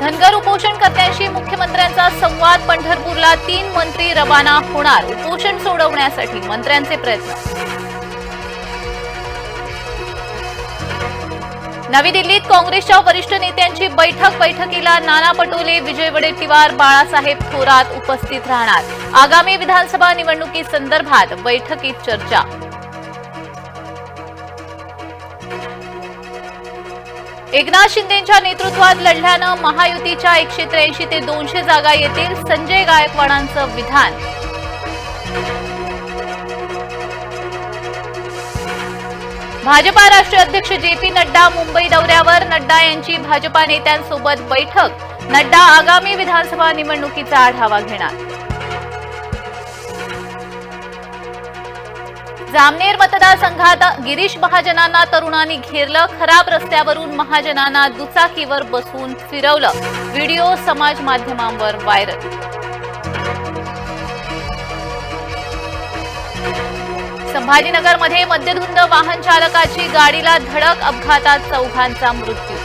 धनगर उपोषणकर्त्यांशी मुख्यमंत्र्यांचा संवाद. पंढरपूरला तीन मंत्री रवाना होणार. उपोषण सोडवण्यासाठी मंत्र्यांचे प्रयत्न. नवी दिल्लीत काँग्रेसच्या वरिष्ठ नेत्यांची बैठक. बैठकीला नाना पटोले विजय वडेट्टीवार बाळासाहेब थोरात उपस्थित राहणार. आगामी विधानसभा निवडणुकीसंदर्भात बैठकीत चर्चा. एकनाथ शिंदेच्या नेतृत्वात लढल्यानं महायुतीच्या एकशे त्र्याऐंशी ते दोनशे जागा येतील संजय गायकवाडांचं विधान. भाजपा राष्ट्रीय अध्यक्ष जे पी नड्डा मुंबई दौऱ्यावर. नड्डा यांची भाजपा नेत्यांसोबत बैठक. नड्डा आगामी विधानसभा निवडणुकीचा आढावा घेणार. जामनेर मतदारसंघात गिरीश महाजनांना तरुणांनी घेरलं खराब रस्त्यावरून महाजनांना दुचाकीवर बसून फिरवलं. व्हिडिओ समाज माध्यमांवर व्हायरल. संभाजीनगरमध्ये मद्यधुंद वाहन चालकाची गाडीला धडक अपघातात चौघांचा मृत्यू.